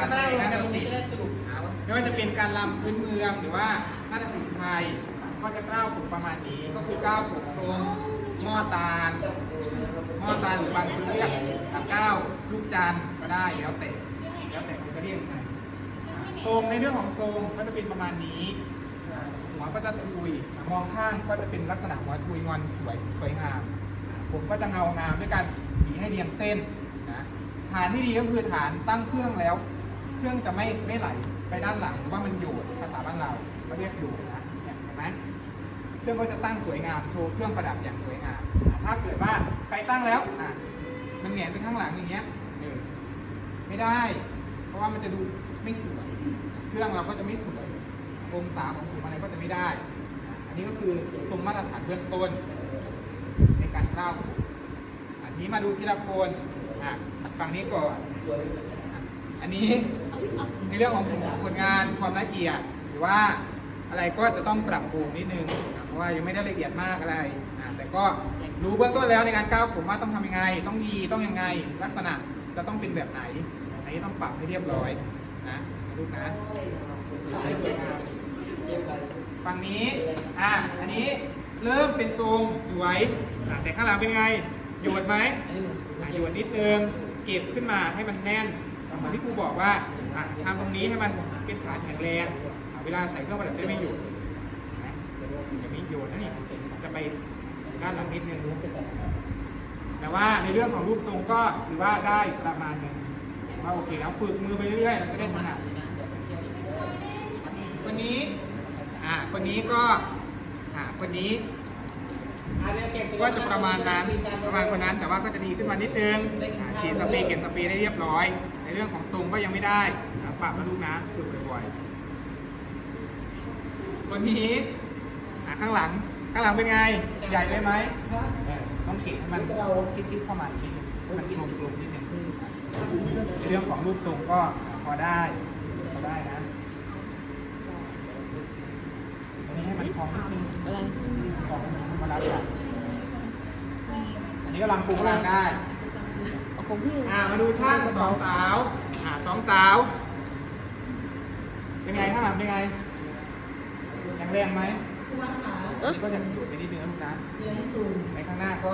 การแสดเรางนาฏศิลป์ไม่ว่าจะเป็นการรำพื้นเมืองหรือว่านาฏศิลป์ไทย ก็จะก้าวผมประมาณนี้ ก็คือก้าวผมทรงหม้อตาลหม้อตาลหรือบางคนเรียกก้าวลูกจันก็ได้แล้วแต่แล้วแต่คุณจะเรียกยังไงทรงในเรื่องของทรงก็จะเป็นประมาณนี้หัวก็จะทุยมองข้างก็จะเป็นลักษณะหัวทุยงอนสวยสวยงามผมก็จะเงางามด้วยการหวีให้เรียงเส้นนะฐานที่ดีก็คือฐานตั้งเครื่องแล้ว เครื่องจะไม่ไม่ไหลไปด้านหลังหรือว่ามันโยดภาษาบ้านเราก็เรียกโยดนะเห็นไหมเครื่องก็จะตั้งสวยงามโชว์เครื่องประดับอย่างสวยงามถ้าเกิดว่าไปตั้งแล้วอะมันแหงนไปข้างหลังอย่างเงี้ยเออไม่ได้ เพราะว่ามันจะดูไม่สวยเครื่องเราก็จะไม่สวยองศาของผมอะไรก็จะไม่ได้ อันนี้ก็คือทรงมาตรฐานเบื้องต้นในการเล่าอันนี้มาดูทีละคนอะฝั่งนี้ก่อนอันนี้ ในเรื่องของผลงานความละเอียด หรือว่าอะไรก็จะต้องปรับปรุงนิดนึงอะเพราะว่ายังไม่ได้ละเอียดมากอะไรอะแต่ก็รู้เบื้องต้นแล้วในการก้าวผมว่าต้องทำยังไง ต้องมีต้องยังไงลักษณะจะต้องเป็นแบบไหนอันนี้ต้องปรับให้เรียบร้อยนะลูกนะให้สวยงามฝั่งนี้อะอันนี้เริ่มเป็นทรงสวยอะแต่ข้างหลังเป็นไงโยนไหมอะโยนนิดนึงเก็บขึ้นมาให้มันแน่นเหมือนที่ครูบอกว่า ทำตรงนี้ให้มันเป็นฐานแข็งแรงเวลาใส่เครื่องประดับได้ไม่โยนนะอย่ามีโยนนะนี่จะไปด้านหลังนิดนึงแต่ว่าในเรื่องของรูปทรงก็ถือว่าได้ประมาณหนึงว่าโอเคแล้วฝึกมือไปเรื่อยๆเราจะได้ถนัดคนนี้อ่าคนนี้ก็อ่าคนนี้ ก็จะประมาณนั้นประมาณคนนั้น แต่ว่าก็จะดีขึ้นมานิดนึงฉีดสเปรย์เก็บสเปรย์ได้เรียบร้อย ในเรื่องของทรงก็ยังไม่ได้นะปรับมาดูนะฝึกบ่อยๆคนนี้ข้างหลังข้างหลังเป็นไง ใหญ่ไปไหมต้องเก็บให้มันชิดๆเข้ามานิดนึงให้มันกลมๆนิดนึงในเรื่องของรูปทรงก็พอได้พอได้นะอันนี้ให้มันคล้องนิดนึง อะไร คล้องมารับกันอั นนี้กำลังปรุงกำลังได้เอาของพี่อ่ามาดูช่างสองสาวอ่าสองสาว เป็นไงข้างหลังเป็นไงแข็งแรงไหมเอ๊ะก็จะหยุดไปนิดนึงนะลูกนะมีอะไรสูงในข้างหน้าก็